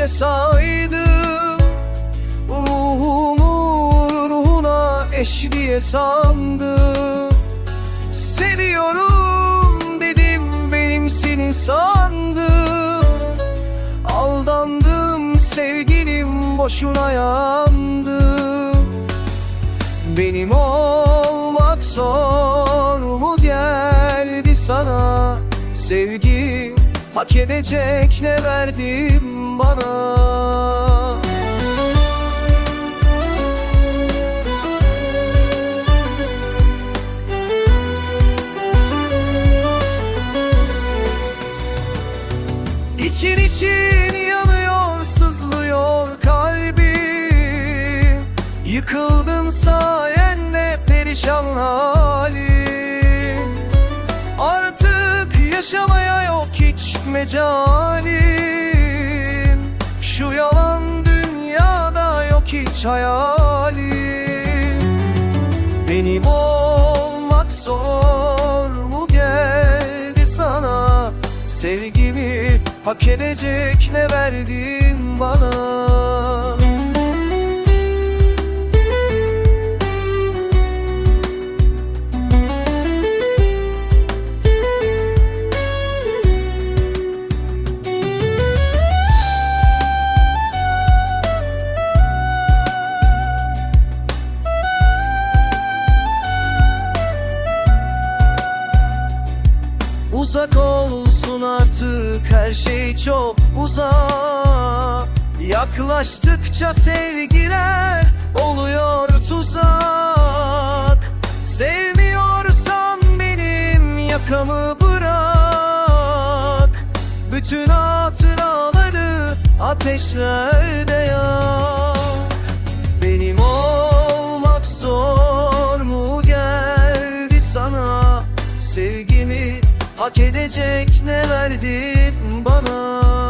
ateşe saydım. Ruhumu ruhuna eş diye sandım. Seviyorum dedim benimsin sandım. Aldandım sevgilim boşuna yandım. Benim olmak zor mu geldi sana. Sevgi hak edecek ne verdim bana? İçin için yanıyor, sızlıyor kalbim. Yıkıldım sayende perişan mecalim Şu yalan dünyada yok hiç hayalim Benim olmak zor mu geldi sana? Sevgimi hak edecek ne verdin bana Uzak olsun artık her şey çok uzak. Yaklaştıkça sevgiler oluyor tuzak. Sevmiyorsan benim yakamı bırak. Bütün hatıraları ateşlerde Hak edecek ne verdin bana?